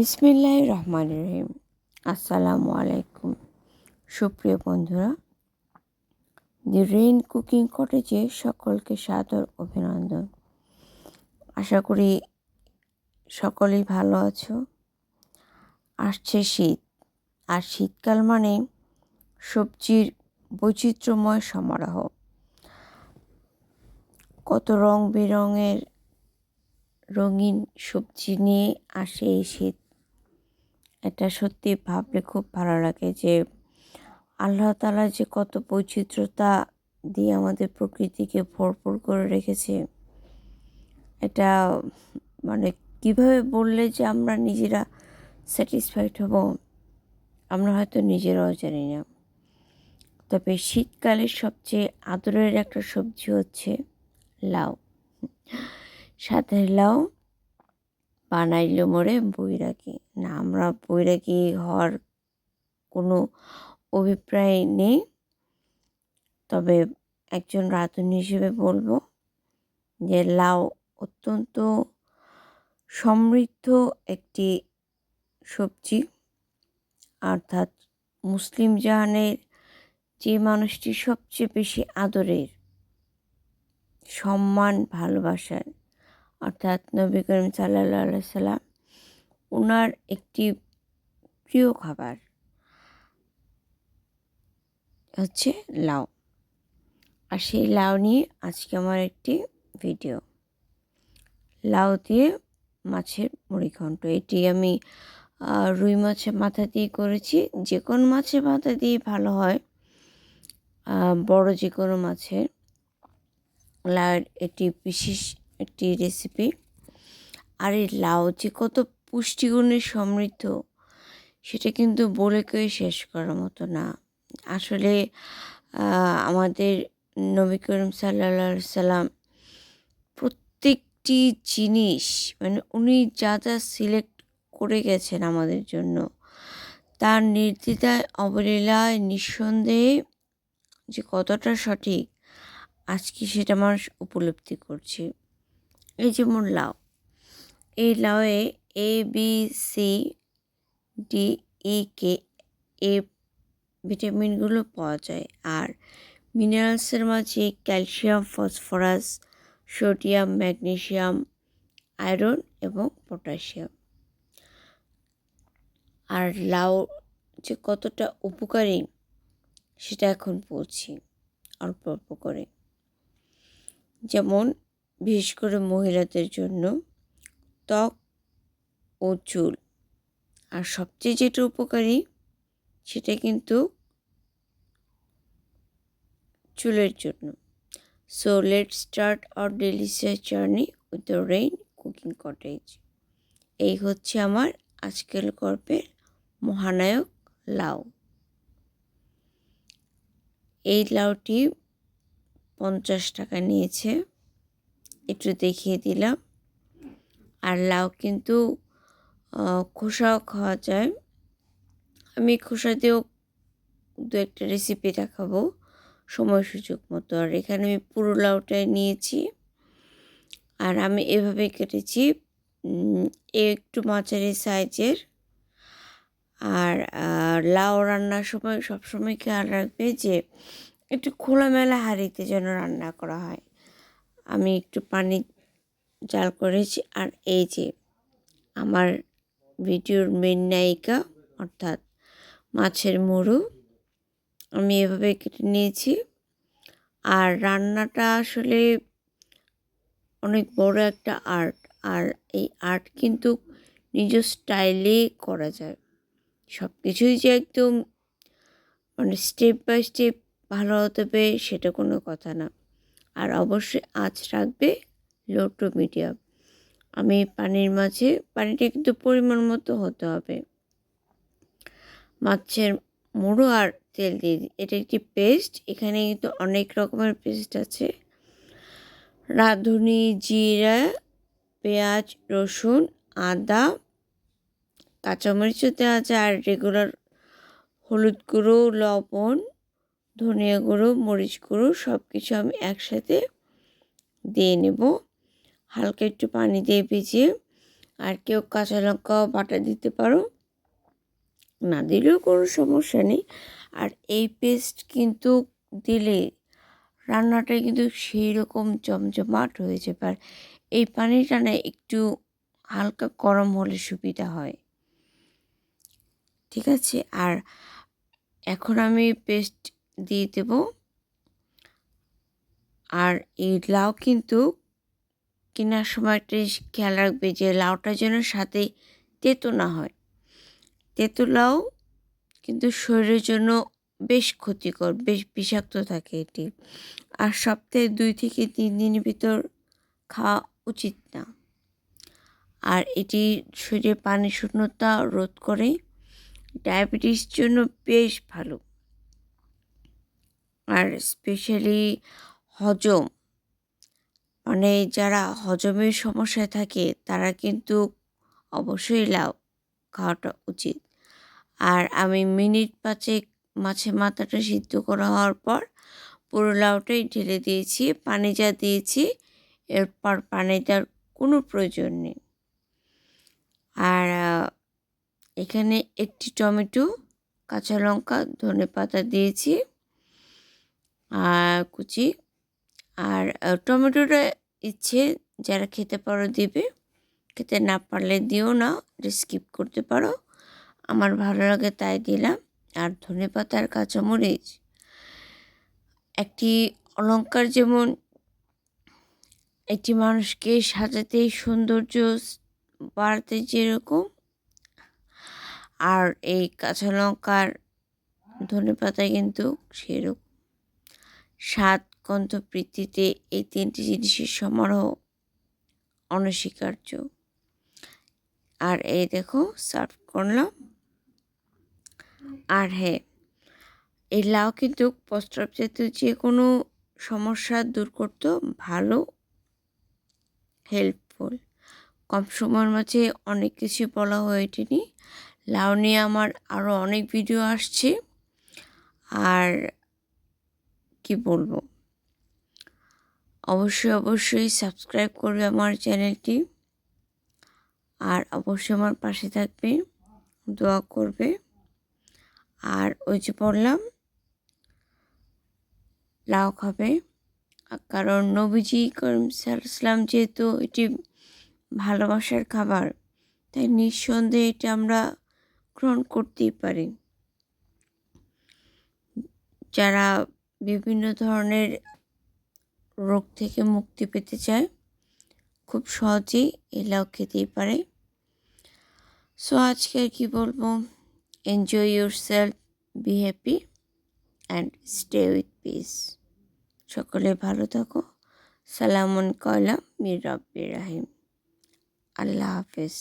বিসমিল্লাহ রহমান রহিম। আসসালামু আলাইকুম। সুপ্রিয় বন্ধুরা, দি রেইন কুকিং কটেজে সকলকে সাদর অভিনন্দন। আশা করি সকলেই ভালো আছো। আসছে শীত, আর শীতকাল মানে সবজির বৈচিত্র্যময় সমারোহ। কত রং বেরঙের রঙিন সবজি নিয়ে আসে এই শীত। এটা সত্যি ভাবলে খুব ভালো লাগে যে আল্লাহ তালা যে কত বৈচিত্র্যতা দিয়ে আমাদের প্রকৃতিকে ভরপুর করে রেখেছে। এটা মানে কীভাবে বললে যে আমরা নিজেরা স্যাটিসফাইড হব, আমরা হয়তো নিজেরাও জানি না। তবে শীতকালের সবচেয়ে আদরের একটা সবজি হচ্ছে লাউ। সাথে লাউ বানাইলো মোড়ে বৈরাগী। না, আমরা বৈরাগী হওয়ার কোনো অভিপ্রায় নেই। তবে একজন রাঁধুনি হিসেবে বলব যে, লাউ অত্যন্ত সমৃদ্ধ একটি সবজি। অর্থাৎ মুসলিম জাহানের যে মানুষটি সবচেয়ে বেশি আদরের, সম্মান, ভালোবাসার অর্থাৎ নবী করিম সাল্লা সাল্লাম ওনার একটি প্রিয় খাবার হচ্ছে লাউ। আর সেই লাউ নিয়ে আজকে আমার একটি ভিডিও। লাউ দিয়ে মাছের মুড়িঘণ্ট এটি আমি রুই মাছের মাথা দিয়ে করেছি। যে কোনো মাছের মাথা দিয়ে ভালো হয়। বড় যে কোনো মাছের। লাউয়ের এটি বিশেষ একটি রেসিপি আর এই লাউ যে কত পুষ্টিগুণে সমৃদ্ধ, সেটা কিন্তু বলে কেউ শেষ করার মতো না। আসলে আমাদের নবী করিম সাল্লা সাল্লাম প্রত্যেকটি জিনিস মানে উনি যা যা সিলেক্ট করে গেছেন আমাদের জন্য, তার নির্দ্বিধায়, অবলীলায়, নিঃসন্দেহে যে কতটা সঠিক, আজকে সেটা মানুষ উপলব্ধি করছে। এই যেমন লাউ এই লাউয়ে A B C D E K A ভিটামিনগুলো পাওয়া যায়। আর মিনারেলসের মাঝে calcium, phosphorus, sodium magnesium iron এবং পটাশিয়াম। আর লাউ যে কতটা উপকারী সেটা এখন বলছি অল্প অল্প করে। যেমন বিশেষ করে মহিলাদের জন্য ত্বক ও চুল। আর সবচেয়ে যেটা উপকারী সেটা কিন্তু চুলের জন্য। So let start our delicious journey with the rain cooking cottage এই হচ্ছে আমার আজকের গল্পের মহানায়ক লাউ। এই লাউটি পঞ্চাশ টাকা নিয়েছে। একটু দেখিয়ে দিলাম। আর লাউ কিন্তু খোসাও খাওয়া যায়। আমি খোসা দিয়েও দু একটা রেসিপি দেখাবো, সময় সুযোগ মতো। আর এখানে আমি পুরো লাউটাই নিয়েছি। আর আমি এভাবে কেটেছি একটু মাঝারি সাইজের। আর লাউ রান্নার সময় সবসময় খেয়াল রাখবে যে, একটু খোলামেলা হাঁড়িতে যেন রান্না করা হয়। আমি একটু পানি জাল করেছি। আর এই যে আমার ভিডিওর মেন নায়িকা, অর্থাৎ মাছের মুড়ো আমি এভাবে কেটে নিয়েছি। আর রান্নাটা আসলে অনেক বড় একটা আর্ট আর এই আর্ট কিন্তু নিজ স্টাইলে করা যায়। সব কিছুই যে একদম মানে স্টেপ বাই স্টেপ ভালো হতে হবে সেটা কোনো কথা না। আর অবশ্যই আঁচ রাখবে লো টু মিডিয়াম। আমি পানির মাঝে, পানিটা কিন্তু পরিমাণ মতো হতে হবে। মাছের মুড়ো আর তেল দিয়ে দিই এটা একটি পেস্ট, এখানে কিন্তু অনেক রকমের পেস্ট আছে। রাঁধুনি, জিরা, পেঁয়াজ, রসুন, আদা, কাঁচামরিচও দেওয়া যায়, আর রেগুলার হলুদ গুঁড়ো, লবণ ধনিয়া গুঁড়ো, মরিচ গুঁড়ো সব কিছু আমি একসাথে দিয়ে নেব। হালকা একটু পানি দিয়ে ভিজিয়ে আর কেউ কাঁচা লঙ্কাও বাটা দিতে পারো। না দিলেও কোনো সমস্যা নেই। আর এই পেস্ট কিন্তু দিলে রান্নাটা কিন্তু সেই রকম জমজমাট হয়ে যাবে। আর এই পানিটা না একটু হালকা গরম হলে সুবিধা হয়। ঠিক আছে? আর এখন আমি পেস্ট দিয়ে দেব। আর এই লাউ কিন্তু কেনার সময় খেয়াল রাখবে যে লাউটা যেন সাথে তেতো না হয়। তেতো লাউ কিন্তু শরীরের জন্য বেশ ক্ষতিকর, বেশ বিষাক্ত থাকে এটি। আর সপ্তাহে দুই থেকে তিন দিনের ভিতর খাওয়া উচিত না। আর এটি শরীরে পানি শূন্যতা রোধ করে। ডায়াবেটিস জন্য বেশ ভালো। আর স্পেশালি হজম। মানে যারা হজমের সমস্যায় থাকে, তারা কিন্তু অবশ্যই লাউ খাওয়াটা উচিত। আর আমি মিনিট পাঁচেক মাছের মাথাটা সিদ্ধ করা হওয়ার পর, পুরো লাউটাই ঢেলে দিয়েছি, পানি যা দিয়েছি, এরপর পানি দেওয়ার কোনো প্রয়োজন নেই। আর এখানে একটি টমেটো, কাঁচা লঙ্কা, ধনে পাতা দিয়েছি। কুচি আর টমেটোটা ইচ্ছে যারা খেতে পারো দিবে। খেতে না পারলে দিও না স্কিপ করতে পারো। আমার ভালো লাগে তাই দিলাম। আর ধনে পাতার কাঁচামরিচ। একটি অলঙ্কার যেমন একটি মানুষকে সাজাতে সৌন্দর্য বাড়াতে যেরকম। আর এই কাঁচা লঙ্কার ধনে পাতা কিন্তু সেরকম স্বাদ গন্ধ বৃদ্ধিতে এই তিনটি জিনিসের সমারোহ অনস্বীকার্য। আর এই দেখো, সার্ভ করলাম। আর হ্যাঁ এই লাউ কিন্তু প্রস্রাব জাতীয় যে কোনো সমস্যা দূর করতে, ভালো হেল্পফুল কম সময়ের মাঝে অনেক কিছু বলা হয়ে ওঠেনি। লাউ নিয়ে আমার আরও অনেক ভিডিও আসছে। আর কি বলব? অবশ্যই অবশ্যই সাবস্ক্রাইব করবে আমার চ্যানেলটি। আর অবশ্যই আমার পাশে থাকবে, দোয়া করবে। আর ওই যে বললাম, লাউ খাবে। কারণ নবীজি করিম সাল্লাম যেহেতু এটি ভালোবাসার খাবার, তাই নিঃসন্দেহে এটা আমরা গ্রহণ করতেই পারি। যারা বিভিন্ন ধরনের রোগ থেকে মুক্তি পেতে চায়। খুব সহজেই এই লাউ খেতেই পারে। সো আজকে আর কি বলব? Enjoy yourself be happy and stay with peace সকলে ভালো থাকো। সালামন কয়লা মির রব্বির রাহিম। আল্লাহ হাফেজ।